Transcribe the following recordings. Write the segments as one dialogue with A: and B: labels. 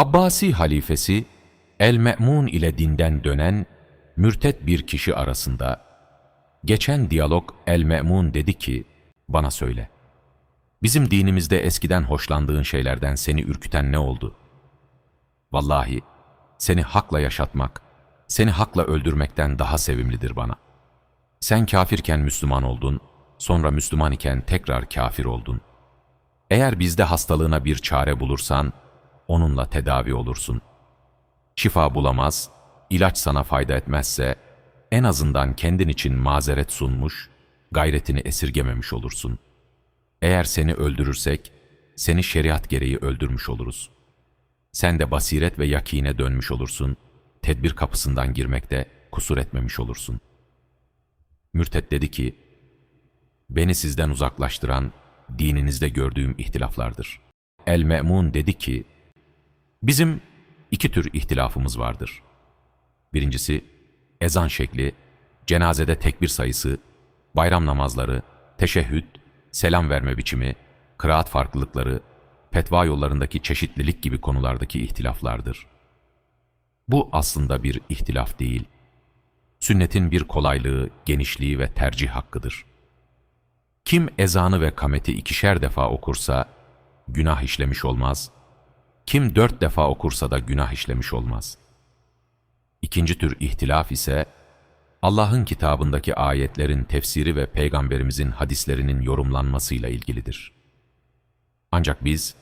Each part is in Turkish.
A: Abbasi halifesi El-Me'mun ile dinden dönen mürtet bir kişi arasında geçen diyalog El-Me'mun dedi ki bana söyle. Bizim dinimizde eskiden hoşlandığın şeylerden seni ürküten ne oldu? Vallahi seni hakla yaşatmak, seni hakla öldürmekten daha sevimlidir bana. Sen kafirken Müslüman oldun, sonra Müslüman iken tekrar kafir oldun. Eğer bizde hastalığına bir çare bulursan, onunla tedavi olursun. Şifa bulamaz, ilaç sana fayda etmezse, en azından kendin için mazeret sunmuş, gayretini esirgememiş olursun. Eğer seni öldürürsek, seni şeriat gereği öldürmüş oluruz. Sen de basiret ve yakine dönmüş olursun, tedbir kapısından girmekte kusur etmemiş olursun. Mürted dedi ki, beni sizden uzaklaştıran dininizde gördüğüm ihtilaflardır. El-Me'mun dedi ki, bizim iki tür ihtilafımız vardır. Birincisi, ezan şekli, cenazede tekbir sayısı, bayram namazları, teşehhüd, selam verme biçimi, kıraat farklılıkları, fetva yollarındaki çeşitlilik gibi konulardaki ihtilaflardır. Bu aslında bir ihtilaf değil. Sünnetin bir kolaylığı, genişliği ve tercih hakkıdır. Kim ezanı ve kameti ikişer defa okursa, günah işlemiş olmaz. Kim dört defa okursa da günah işlemiş olmaz. İkinci tür ihtilaf ise, Allah'ın kitabındaki ayetlerin tefsiri ve Peygamberimizin hadislerinin yorumlanmasıyla ilgilidir. Ancak biz,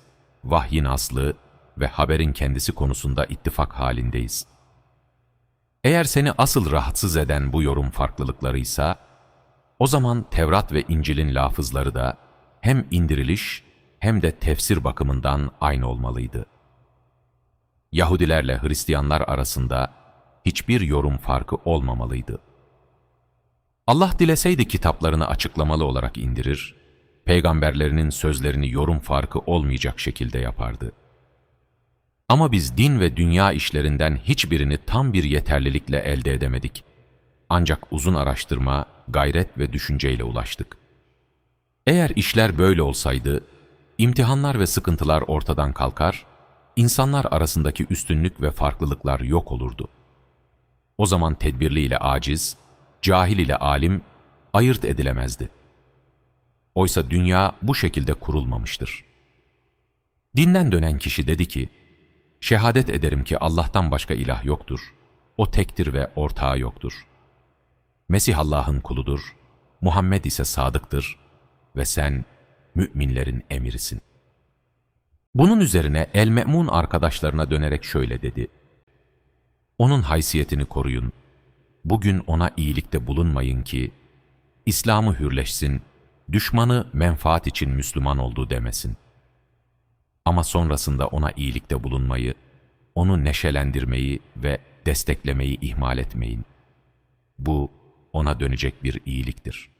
A: vahyin aslı ve haberin kendisi konusunda ittifak halindeyiz. Eğer seni asıl rahatsız eden bu yorum farklılıklarıysa, o zaman Tevrat ve İncil'in lafızları da hem indiriliş hem de tefsir bakımından aynı olmalıydı. Yahudilerle Hristiyanlar arasında hiçbir yorum farkı olmamalıydı. Allah dileseydi kitaplarını açıklamalı olarak indirir, peygamberlerinin sözlerini yorum farkı olmayacak şekilde yapardı. Ama biz din ve dünya işlerinden hiçbirini tam bir yeterlilikle elde edemedik. Ancak uzun araştırma, gayret ve düşünceyle ulaştık. Eğer işler böyle olsaydı, imtihanlar ve sıkıntılar ortadan kalkar, insanlar arasındaki üstünlük ve farklılıklar yok olurdu. O zaman tedbirli ile aciz, cahil ile alim ayırt edilemezdi. Oysa dünya bu şekilde kurulmamıştır. Dinden dönen kişi dedi ki, Şehadet ederim ki Allah'tan başka ilah yoktur. O tektir ve ortağı yoktur. Mesih Allah'ın kuludur, Muhammed ise sadıktır ve sen müminlerin emirisin. Bunun üzerine El-Me'mun arkadaşlarına dönerek şöyle dedi. Onun haysiyetini koruyun. Bugün ona iyilikte bulunmayın ki, İslam'ı hürleşsin, düşmanı menfaat için Müslüman oldu demesin. Ama sonrasında ona iyilikte bulunmayı, onu neşelendirmeyi ve desteklemeyi ihmal etmeyin. Bu ona dönecek bir iyiliktir.''